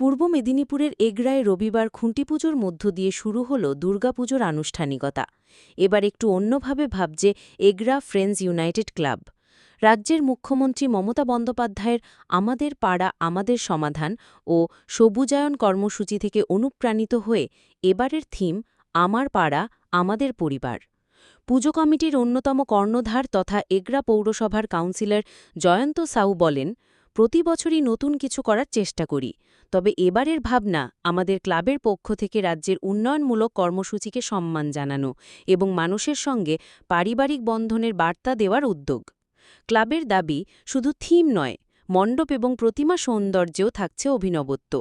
পূর্ব মেদিনীপুরের এগরায় রবিবার খুঁটিপুজোর মধ্য দিয়ে শুরু হল দুর্গাপুজোর আনুষ্ঠানিকতা। এবার একটু অন্যভাবে ভাবছে এগরা ফ্রেন্ডস ইউনাইটেড ক্লাব। রাজ্যের মুখ্যমন্ত্রী মমতা বন্দ্যোপাধ্যায়ের আমাদের পাড়া, আমাদের সমাধান ও সবুজায়ন কর্মসূচি থেকে অনুপ্রাণিত হয়ে এবারের থিম আমার পাড়া, আমাদের পরিবার। পুজো কমিটির অন্যতম কর্ণধার তথা এগরা পৌরসভার কাউন্সিলর জয়ন্ত সাউ বলেন প্রতি বছরই নতুন কিছু করার চেষ্টা করি। তবে এবারের ভাবনা আমাদের ক্লাবের পক্ষ থেকে রাজ্যের উন্নয়নমূলক কর্মসূচিকে সম্মান জানানো এবং মানুষের সঙ্গে পারিবারিক বন্ধনের বার্তা দেওয়ার উদ্যোগ। ক্লাবের দাবি শুধু থিম নয়, মণ্ডপ এবং প্রতিমা সৌন্দর্যেও থাকছে অভিনবত্ব।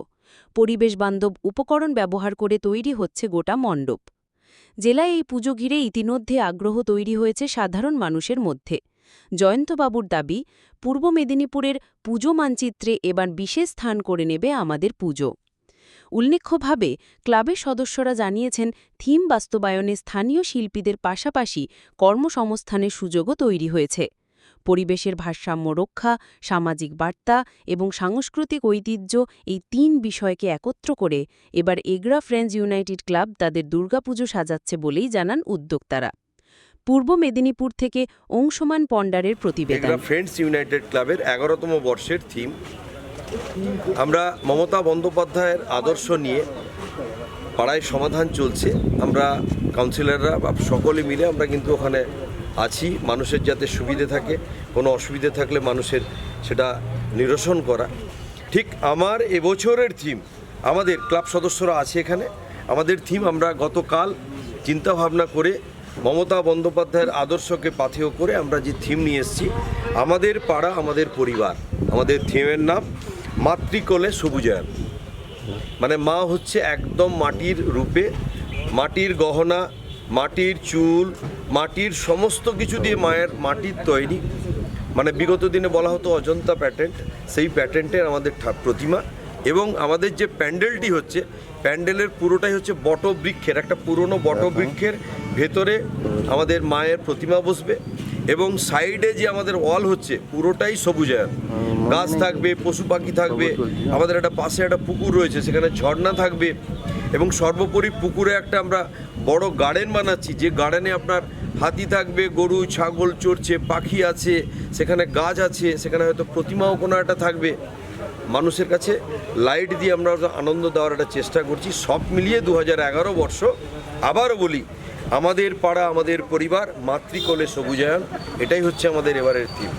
পরিবেশবান্ধব উপকরণ ব্যবহার করে তৈরি হচ্ছে গোটা মণ্ডপ। জেলায় এই পুজো ঘিরে ইতিমধ্যে আগ্রহ তৈরি হয়েছে সাধারণ মানুষের মধ্যে। জয়ন্তবাবুর দাবি, পূর্ব মেদিনীপুরের পুজো মানচিত্রে এবার বিশেষ স্থান করে নেবে আমাদের পুজো। উল্লেখ্যভাবে, ক্লাবের সদস্যরা জানিয়েছেন, থিম বাস্তবায়নে স্থানীয় শিল্পীদের পাশাপাশি কর্মসংস্থানের সুযোগও তৈরি হয়েছে। পরিবেশের ভারসাম্য রক্ষা, সামাজিক বার্তা এবং সাংস্কৃতিক ঐতিহ্য এই তিন বিষয়কে একত্র করে এবার এগ্রা ফ্রেন্ডস ইউনাইটেড ক্লাব তাদের দুর্গাপুজো সাজাচ্ছে বলেই জানান উদ্যোক্তারা। পূর্ব মেদিনীপুর থেকে অংশমান পণ্ডারের প্রতিবেদন। ফ্রেন্ডস ইউনাইটেড ক্লাবের এগারোতম বর্ষের থিম আমরা মমতা বন্দ্যোপাধ্যায়ের আদর্শ নিয়ে পাড়ায় সমাধান চলছে। আমরা কাউন্সিলররা বা সকলে মিলে আমরা কিন্তু ওখানে আছি। মানুষের যাতে সুবিধে থাকে, কোনো অসুবিধে থাকলে মানুষের সেটা নিরসন করা। ঠিক আমার এবছরের থিম আমাদের ক্লাব সদস্যরা আছে এখানে। আমাদের থিম আমরা গতকাল চিন্তাভাবনা করে মমতা বন্দ্যোপাধ্যায়ের আদর্শকে পাথেয় করে আমরা যে থিম নিয়ে এসেছি, আমাদের পাড়া, আমাদের পরিবার, আমাদের থিমের নাম মাতৃকোলে সবুজায়ন। মানে মা হচ্ছে একদম মাটির রূপে, মাটির গহনা, মাটির চুল, মাটির সমস্ত কিছু দিয়ে মায়ের মাটির তৈরি। মানে বিগত দিনে বলা হতো অজন্তা প্যাটেন্ট, সেই প্যাটেন্টের আমাদের প্রতিমা। এবং আমাদের যে প্যান্ডেলটি হচ্ছে, প্যান্ডেলের পুরোটাই হচ্ছে বটবৃক্ষের, একটা পুরনো বটবৃক্ষের ভেতরে আমাদের মায়ের প্রতিমা বসবে এবং সাইডে যে আমাদের ওয়াল হচ্ছে পুরোটাই সবুজায়ন গাছ থাকবে পশু পাখি থাকবে আমাদের একটা পাশে একটা পুকুর রয়েছে সেখানে ঝর্ণা থাকবে এবং সর্বোপরি পুকুরে একটা আমরা বড় গার্ডেন বানাচ্ছি যে গার্ডেনে আপনার হাতি থাকবে গরু ছাগল চড়ছে পাখি আছে সেখানে গাছ আছে সেখানে হয়তো প্রতিমাও কোনো একটা থাকবে। মানুষের কাছে লাইট দিয়ে আমরা আনন্দ দেওয়ার একটা চেষ্টা করছি সব মিলিয়ে দু এগারো বর্ষ আবারও বলি আমাদের পাড়া আমাদের পরিবার মাতৃকোলে সবুজায়ন এটাই হচ্ছে আমাদের এবারের থিম